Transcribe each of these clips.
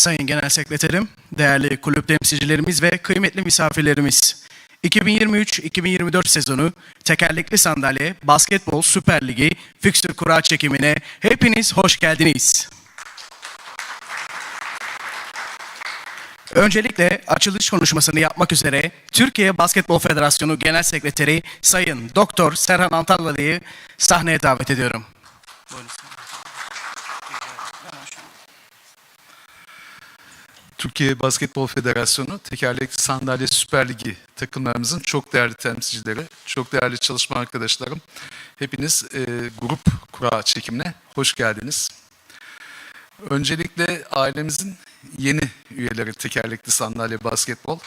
Sayın Genel Sekreterim, değerli kulüp temsilcilerimiz ve kıymetli misafirlerimiz. 2023-2024 sezonu tekerlekli sandalye basketbol Süper Ligi fikstür kura çekimine hepiniz hoş geldiniz. Öncelikle açılış konuşmasını yapmak üzere Türkiye Basketbol Federasyonu Genel Sekreteri Sayın Doktor Serhan Antalyalı'yı sahneye davet ediyorum. Türkiye Basketbol Federasyonu Tekerlekli Sandalye Süper Ligi takımlarımızın çok değerli temsilcileri, çok değerli çalışma arkadaşlarım. Hepiniz e, grup kura çekimine hoş geldiniz. Öncelikle ailemizin yeni üyeleri Tekerlekli Sandalye Basketbol.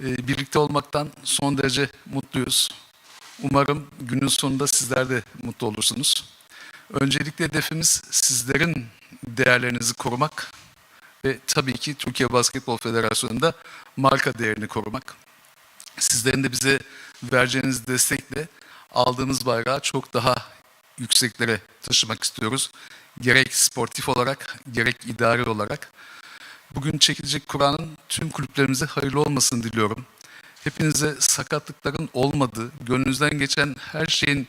E, birlikte olmaktan son derece mutluyuz. Umarım günün sonunda sizler de mutlu olursunuz. Öncelikle hedefimiz sizlerin değerlerinizi korumak, ve tabii ki Türkiye Basketbol Federasyonu'nda marka değerini korumak. Sizlerin de bize vereceğiniz destekle aldığımız bayrağı çok daha yükseklere taşımak istiyoruz. Gerek sportif olarak, gerek idari olarak. Bugün çekilecek Kur'an'ın tüm kulüplerimize hayırlı olmasını diliyorum. Hepinize sakatlıkların olmadığı, gönlünüzden geçen her şeyin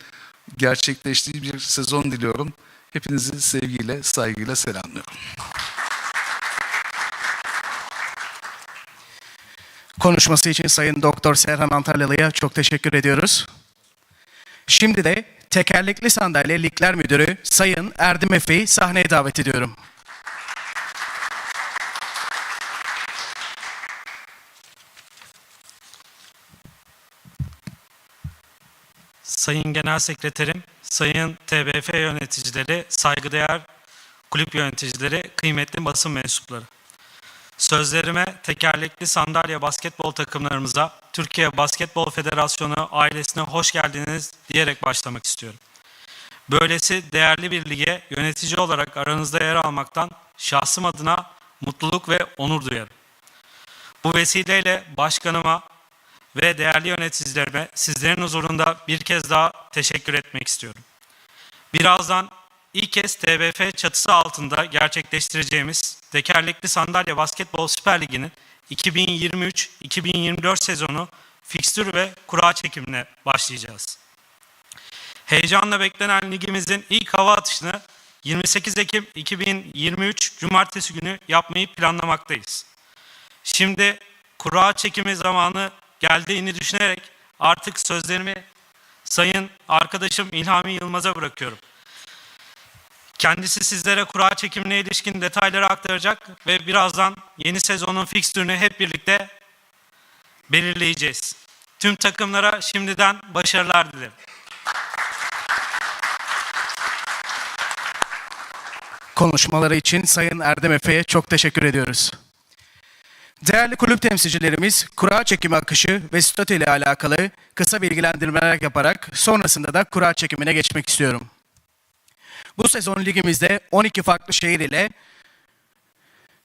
gerçekleştiği bir sezon diliyorum. Hepinizi sevgiyle, saygıyla selamlıyorum. Konuşması için Sayın Doktor Serhan Antalyalı'ya çok teşekkür ediyoruz. Şimdi de Tekerlekli Sandalye Ligler Müdürü Sayın Erdim Efe'yi sahneye davet ediyorum. Sayın Genel Sekreterim, Sayın TBF yöneticileri, saygıdeğer kulüp yöneticileri, kıymetli basın mensupları. Sözlerime tekerlekli sandalye basketbol takımlarımıza, Türkiye Basketbol Federasyonu ailesine hoş geldiniz diyerek başlamak istiyorum. Böylesi değerli bir lige yönetici olarak aranızda yer almaktan şahsım adına mutluluk ve onur duyarım. Bu vesileyle başkanıma ve değerli yöneticilerime sizlerin huzurunda bir kez daha teşekkür etmek istiyorum. Birazdan ilk kez TBF çatısı altında gerçekleştireceğimiz Tekerlekli Sandalye Basketbol Süper Ligi'nin 2023-2024 sezonu fikstür ve kura çekimine başlayacağız. Heyecanla beklenen ligimizin ilk hava atışını 28 Ekim 2023 Cumartesi günü yapmayı planlamaktayız. Şimdi kura çekimi zamanı geldiğini düşünerek artık sözlerimi Sayın arkadaşım İlhami Yılmaz'a bırakıyorum. Kendisi sizlere kura çekimine ilişkin detayları aktaracak ve birazdan yeni sezonun fikstürünü hep birlikte belirleyeceğiz. Tüm takımlara şimdiden başarılar dilerim. Konuşmaları için Sayın Erdem Efe'ye çok teşekkür ediyoruz. Değerli kulüp temsilcilerimiz kura çekimi akışı ve statü ile alakalı kısa bilgilendirmeler yaparak sonrasında da kura çekimine geçmek istiyorum. Bu sezon ligimizde 12 farklı şehir ile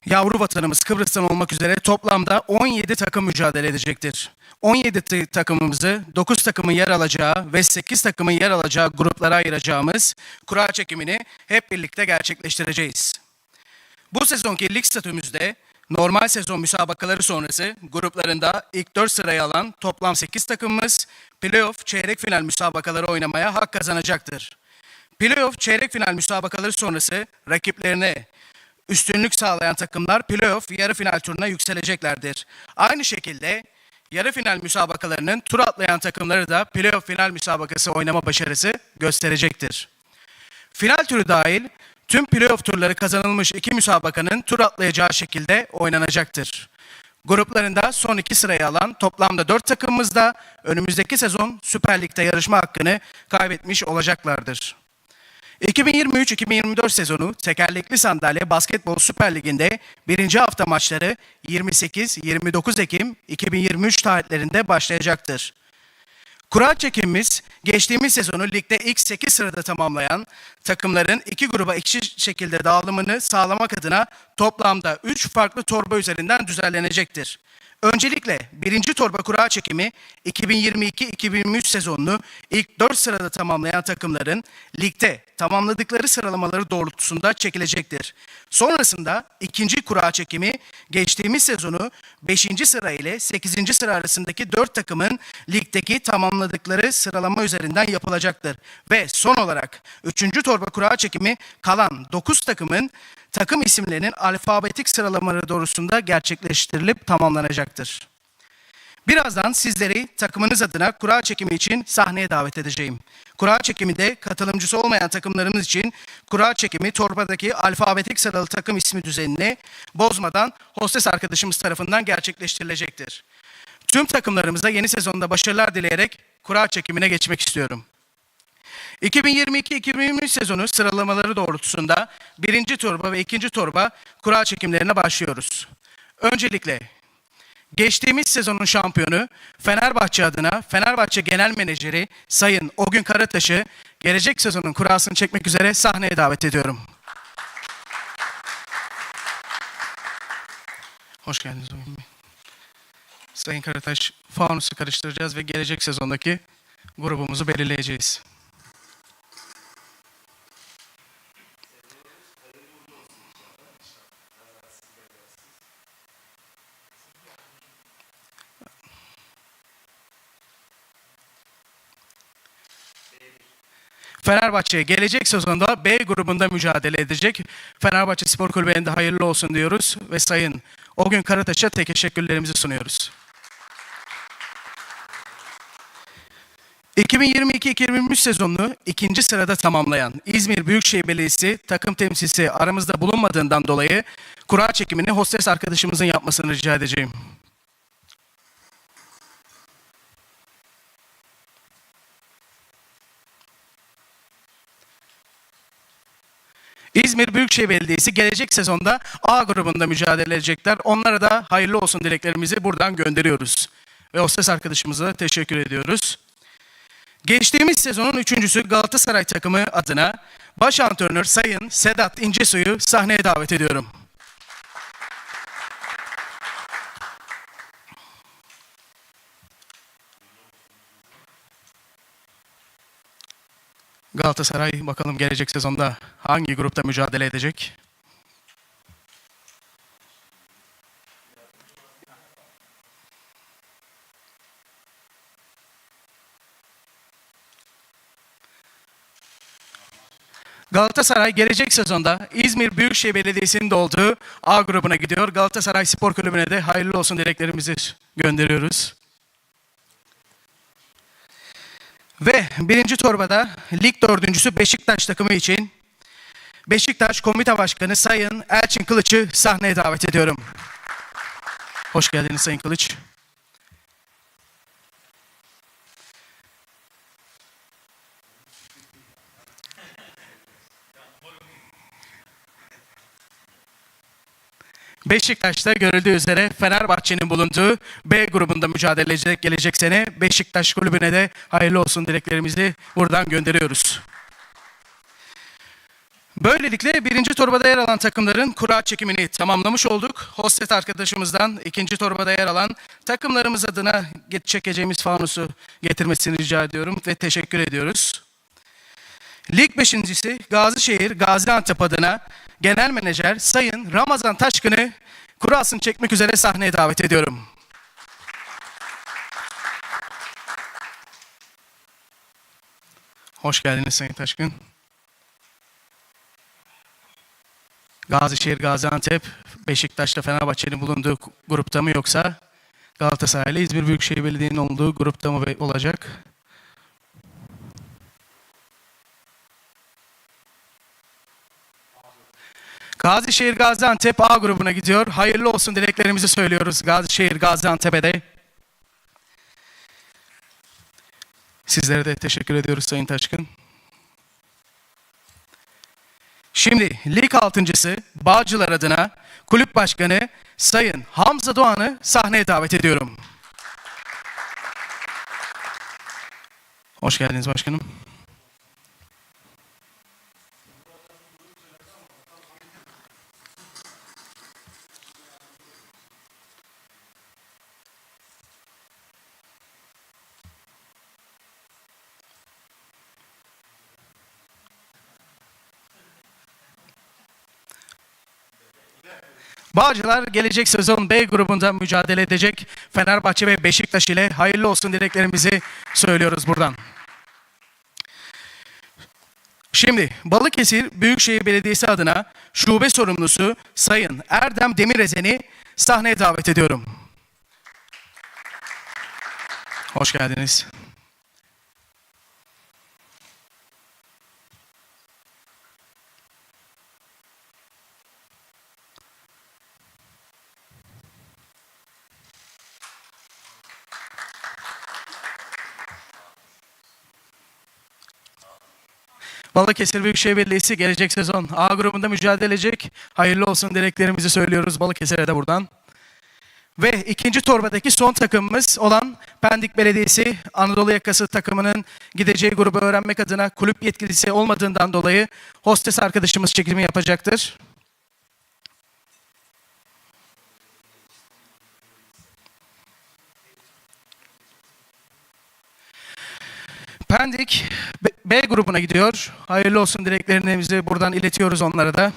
yavru vatanımız Kıbrıs'tan olmak üzere toplamda 17 takım mücadele edecektir. 17 t- takımımızı 9 takımın yer alacağı ve 8 takımın yer alacağı gruplara ayıracağımız kura çekimini hep birlikte gerçekleştireceğiz. Bu sezonki lig statümüzde normal sezon müsabakaları sonrası gruplarında ilk 4 sırayı alan toplam 8 takımımız playoff çeyrek final müsabakaları oynamaya hak kazanacaktır. Playoff çeyrek final müsabakaları sonrası rakiplerine üstünlük sağlayan takımlar playoff yarı final turuna yükseleceklerdir. Aynı şekilde yarı final müsabakalarının tur atlayan takımları da playoff final müsabakası oynama başarısı gösterecektir. Final türü dahil tüm playoff turları kazanılmış iki müsabakanın tur atlayacağı şekilde oynanacaktır. Gruplarında son iki sırayı alan toplamda dört takımımız da önümüzdeki sezon Süper Lig'de yarışma hakkını kaybetmiş olacaklardır. 2023-2024 sezonu tekerlekli sandalye basketbol Süper Ligi'nde birinci hafta maçları 28-29 Ekim 2023 tarihlerinde başlayacaktır. Kura çekimimiz geçtiğimiz sezonu ligde ilk 8 sırada tamamlayan takımların iki gruba eşit şekilde dağılımını sağlamak adına toplamda 3 farklı torba üzerinden düzenlenecektir. Öncelikle birinci torba kura çekimi 2022-2023 sezonunu ilk 4 sırada tamamlayan takımların ligde tamamladıkları sıralamaları doğrultusunda çekilecektir. Sonrasında ikinci kura çekimi geçtiğimiz sezonu 5. sıra ile 8. sıra arasındaki 4 takımın ligdeki tamamladıkları sıralama üzerinden yapılacaktır. Ve son olarak 3. torba kura çekimi kalan 9 takımın takım isimlerinin alfabetik sıralamaları doğrusunda gerçekleştirilip tamamlanacaktır. Birazdan sizleri takımınız adına kura çekimi için sahneye davet edeceğim. Kura çekiminde katılımcısı olmayan takımlarımız için kura çekimi torbadaki alfabetik sıralı takım ismi düzenini bozmadan hostes arkadaşımız tarafından gerçekleştirilecektir. Tüm takımlarımıza yeni sezonda başarılar dileyerek kura çekimine geçmek istiyorum. 2022-2023 sezonu sıralamaları doğrultusunda birinci torba ve ikinci torba kura çekimlerine başlıyoruz. Öncelikle geçtiğimiz sezonun şampiyonu Fenerbahçe adına Fenerbahçe Genel Menajeri Sayın Ogün Karataş'ı gelecek sezonun kurasını çekmek üzere sahneye davet ediyorum. Hoş geldiniz Ogün Bey. Sayın Karataş, faunusu karıştıracağız ve gelecek sezondaki grubumuzu belirleyeceğiz. Fenerbahçe gelecek sezonda B grubunda mücadele edecek. Fenerbahçe Spor Kulübü'ne de hayırlı olsun diyoruz ve Sayın o gün Karataş'a teşekkürlerimizi sunuyoruz. 2022-2023 sezonunu ikinci sırada tamamlayan İzmir Büyükşehir Belediyesi takım temsilcisi aramızda bulunmadığından dolayı kura çekimini hostes arkadaşımızın yapmasını rica edeceğim. İzmir Büyükşehir Belediyesi gelecek sezonda A grubunda mücadele edecekler. Onlara da hayırlı olsun dileklerimizi buradan gönderiyoruz. Ve o ses arkadaşımıza da teşekkür ediyoruz. Geçtiğimiz sezonun üçüncüsü Galatasaray takımı adına baş antrenör Sayın Sedat İncesu'yu sahneye davet ediyorum. Galatasaray bakalım gelecek sezonda hangi grupta mücadele edecek? Galatasaray gelecek sezonda İzmir Büyükşehir Belediyesi'nin de olduğu A grubuna gidiyor. Galatasaray Spor Kulübü'ne de hayırlı olsun dileklerimizi gönderiyoruz. Ve birinci torbada lig dördüncüsü Beşiktaş takımı için Beşiktaş Komite Başkanı Sayın Elçin Kılıç'ı sahneye davet ediyorum. Hoş geldiniz Sayın Kılıç. Beşiktaş'ta görüldüğü üzere Fenerbahçe'nin bulunduğu B grubunda mücadele edecek gelecek sene. Beşiktaş kulübüne de hayırlı olsun dileklerimizi buradan gönderiyoruz. Böylelikle birinci torbada yer alan takımların kura çekimini tamamlamış olduk. Hostet arkadaşımızdan ikinci torbada yer alan takımlarımız adına çekeceğimiz fanusu getirmesini rica ediyorum ve teşekkür ediyoruz. Lig beşincisi Gazişehir Gaziantep adına Genel Menajer Sayın Ramazan Taşkın'ı kurasını çekmek üzere sahneye davet ediyorum. Hoş geldiniz Sayın Taşkın. Gazişehir Gaziantep, Beşiktaş'la Fenerbahçe'nin bulunduğu grupta mı yoksa Galatasaray ile İzmir Büyükşehir Belediye'nin olduğu grupta mı olacak? Gazişehir Gaziantep A grubuna gidiyor. Hayırlı olsun dileklerimizi söylüyoruz Gazişehir Gaziantep'e de. Sizlere de teşekkür ediyoruz Sayın Taşkın. Şimdi lig altıncısı Bağcılar adına kulüp başkanı Sayın Hamza Doğan'ı sahneye davet ediyorum. Hoş geldiniz başkanım. Bağcılar gelecek sezon B grubunda mücadele edecek. Fenerbahçe ve Beşiktaş ile hayırlı olsun dileklerimizi söylüyoruz buradan. Şimdi Balıkesir Büyükşehir Belediyesi adına şube sorumlusu Sayın Erdem Demirezen'i sahneye davet ediyorum. Hoş geldiniz. Balıkesir Büyükşehir Belediyesi gelecek sezon A grubunda mücadele edecek. Hayırlı olsun dileklerimizi söylüyoruz Balıkesir'e de buradan. Ve ikinci torbadaki son takımımız olan Pendik Belediyesi Anadolu Yakası takımının gideceği grubu öğrenmek adına kulüp yetkilisi olmadığından dolayı hostes arkadaşımız çekimi yapacaktır. Pendik B- grubuna gidiyor. Hayırlı olsun dileklerimizi buradan iletiyoruz onlara da.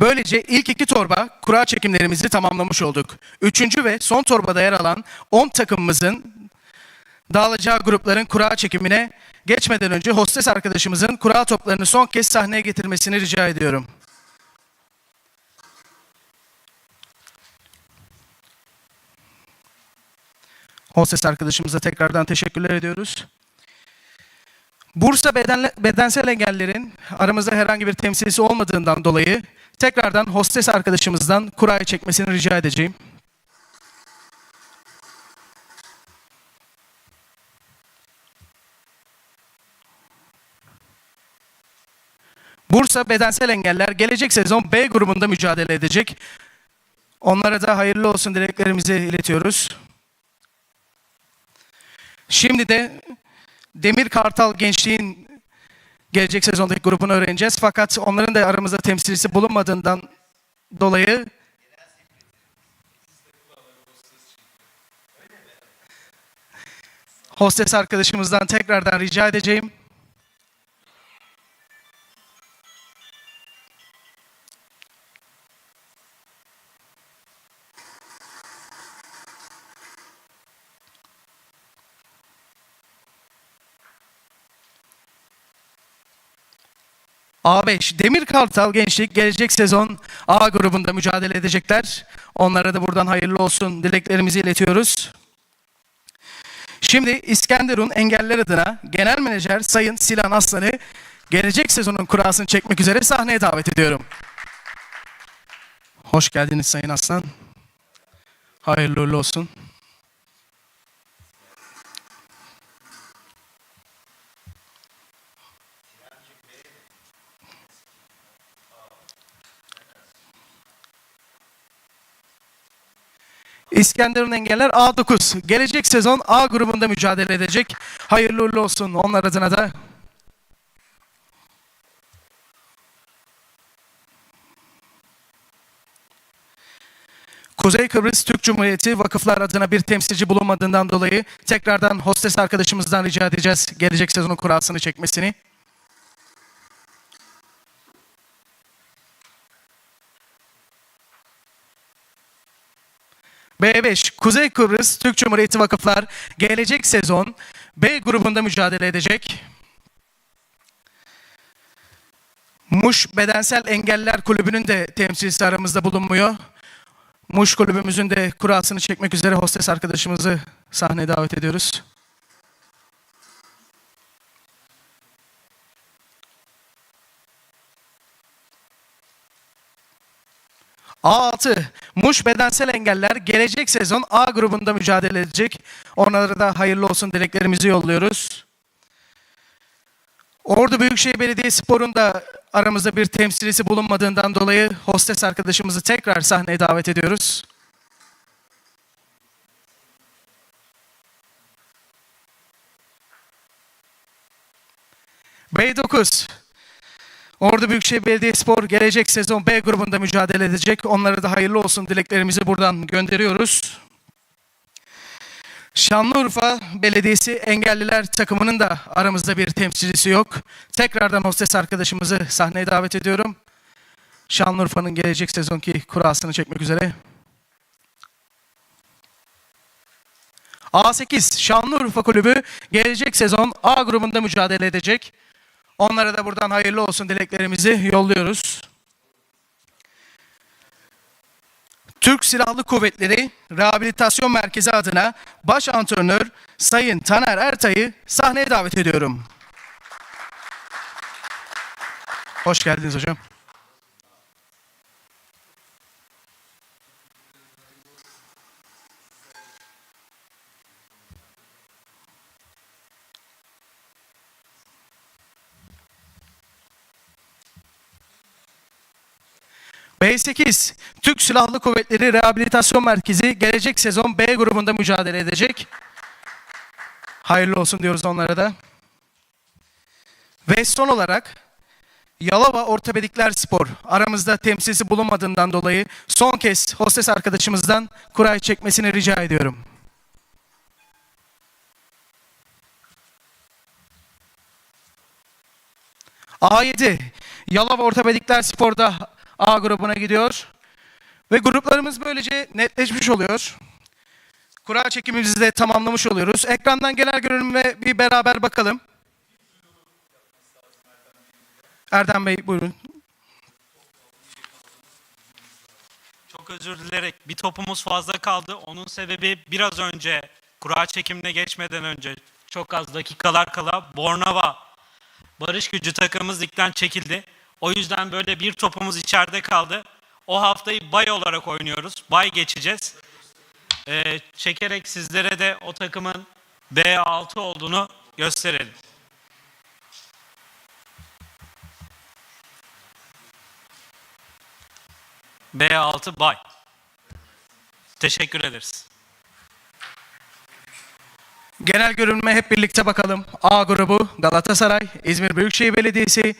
Böylece ilk iki torba kura çekimlerimizi tamamlamış olduk. Üçüncü ve son torbada yer alan 10 takımımızın dağılacağı grupların kura çekimine geçmeden önce hostes arkadaşımızın kura toplarını son kez sahneye getirmesini rica ediyorum. Hostes arkadaşımıza tekrardan teşekkürler ediyoruz. Bursa bedenle, bedensel engellerin aramızda herhangi bir temsilcisi olmadığından dolayı tekrardan hostes arkadaşımızdan kurayı çekmesini rica edeceğim. Bursa Bedensel Engeller gelecek sezon B grubunda mücadele edecek. Onlara da hayırlı olsun dileklerimizi iletiyoruz. Şimdi de Demir Kartal Gençliğin gelecek sezondaki grubunu öğreneceğiz. Fakat onların da aramızda temsilcisi bulunmadığından dolayı hostes arkadaşımızdan tekrardan rica edeceğim. A5 Demir Kartal Gençlik gelecek sezon A grubunda mücadele edecekler. Onlara da buradan hayırlı olsun dileklerimizi iletiyoruz. Şimdi İskenderun Engeller adına Genel Menajer Sayın Sinan Aslan'ı gelecek sezonun kurasını çekmek üzere sahneye davet ediyorum. Hoş geldiniz Sayın Aslan. Hayırlı uğurlu olsun. İskenderun Engeller A9. Gelecek sezon A grubunda mücadele edecek. Hayırlı uğurlu olsun onlar adına da. Kuzey Kıbrıs Türk Cumhuriyeti vakıflar adına bir temsilci bulunmadığından dolayı tekrardan hostes arkadaşımızdan rica edeceğiz gelecek sezonun kurasını çekmesini. B5 Kuzey Kıbrıs Türk Cumhuriyeti Vakıflar gelecek sezon B grubunda mücadele edecek. Muş Bedensel Engeller Kulübü'nün de temsilcisi aramızda bulunmuyor. Muş kulübümüzün de kurasını çekmek üzere hostes arkadaşımızı sahneye davet ediyoruz. A6 Muş Bedensel Engeller gelecek sezon A grubunda mücadele edecek. Onlara da hayırlı olsun dileklerimizi yolluyoruz. Ordu Büyükşehir Belediyespor'un da aramızda bir temsilcisi bulunmadığından dolayı hostes arkadaşımızı tekrar sahneye davet ediyoruz. B9 Ordu Büyükşehir Belediyespor gelecek sezon B grubunda mücadele edecek. Onlara da hayırlı olsun dileklerimizi buradan gönderiyoruz. Şanlıurfa Belediyesi Engelliler takımının da aramızda bir temsilcisi yok. Tekrardan hostes arkadaşımızı sahneye davet ediyorum. Şanlıurfa'nın gelecek sezonki kurasını çekmek üzere. A8 Şanlıurfa Kulübü gelecek sezon A grubunda mücadele edecek. Onlara da buradan hayırlı olsun dileklerimizi yolluyoruz. Türk Silahlı Kuvvetleri Rehabilitasyon Merkezi adına baş antrenör Sayın Taner Ertay'ı sahneye davet ediyorum. Hoş geldiniz hocam. B8 Türk Silahlı Kuvvetleri Rehabilitasyon Merkezi gelecek sezon B grubunda mücadele edecek. Hayırlı olsun diyoruz onlara da. Ve son olarak Yalova Ortopedikler Spor aramızda temsilcisi bulunmadığından dolayı son kez hostes arkadaşımızdan kurayı çekmesini rica ediyorum. A7 Yalova Ortopedikler Spor'da A grubuna gidiyor. Ve gruplarımız böylece netleşmiş oluyor. Kura çekimimizi de tamamlamış oluyoruz. Ekrandan genel görünüme bir beraber bakalım. Erdem Bey buyurun. Çok özür dilerek bir topumuz fazla kaldı. Onun sebebi biraz önce kura çekimine geçmeden önce çok az dakikalar kala Bornova Barış Gücü takımımız ligden çekildi. O yüzden böyle bir topumuz içeride kaldı. O haftayı bay olarak oynuyoruz. Bay geçeceğiz. Ee, çekerek sizlere de o takımın B6 olduğunu gösterelim. B6 bay. Teşekkür ederiz. Genel görünüme hep birlikte bakalım. A grubu Galatasaray, İzmir Büyükşehir Belediyesi,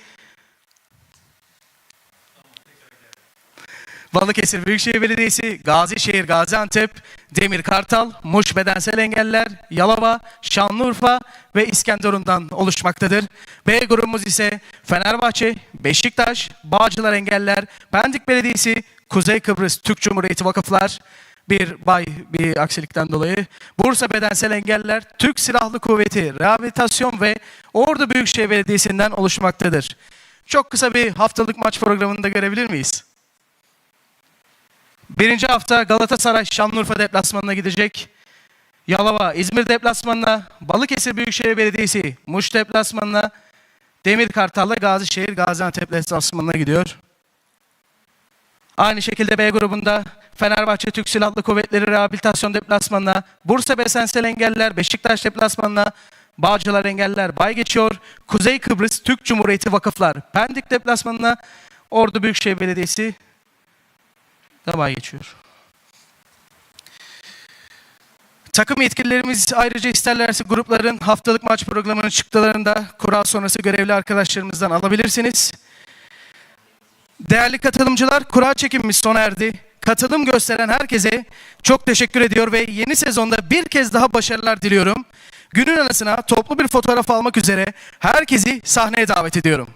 Balıkesir Büyükşehir Belediyesi, Gazişehir Gaziantep, Demir Kartal, Muş Bedensel Engeller, Yalova, Şanlıurfa ve İskenderun'dan oluşmaktadır. B grubumuz ise Fenerbahçe, Beşiktaş, Bağcılar Engeller, Pendik Belediyesi, Kuzey Kıbrıs Türk Cumhuriyeti Vakıflar, bir bay bir aksilikten dolayı Bursa Bedensel Engeller, Türk Silahlı Kuvveti, Rehabilitasyon ve Ordu Büyükşehir Belediyesi'nden oluşmaktadır. Çok kısa bir haftalık maç programını da görebilir miyiz? Birinci hafta Galatasaray Şanlıurfa deplasmanına gidecek. Yalova İzmir deplasmanına, Balıkesir Büyükşehir Belediyesi Muş deplasmanına, Demir Kartal'la Gazişehir Gaziantep deplasmanına gidiyor. Aynı şekilde B grubunda Fenerbahçe Türk Silahlı Kuvvetleri Rehabilitasyon deplasmanına, Bursa Besensel Engeller Beşiktaş deplasmanına, Bağcılar Engeller bay geçiyor. Kuzey Kıbrıs Türk Cumhuriyeti Vakıflar Pendik deplasmanına, Ordu Büyükşehir Belediyesi da bay geçiyor. Takım yetkililerimiz ayrıca isterlerse grupların haftalık maç programının çıktılarını da kural sonrası görevli arkadaşlarımızdan alabilirsiniz. Değerli katılımcılar, kura çekimimiz sona erdi. Katılım gösteren herkese çok teşekkür ediyor ve yeni sezonda bir kez daha başarılar diliyorum. Günün anısına toplu bir fotoğraf almak üzere herkesi sahneye davet ediyorum.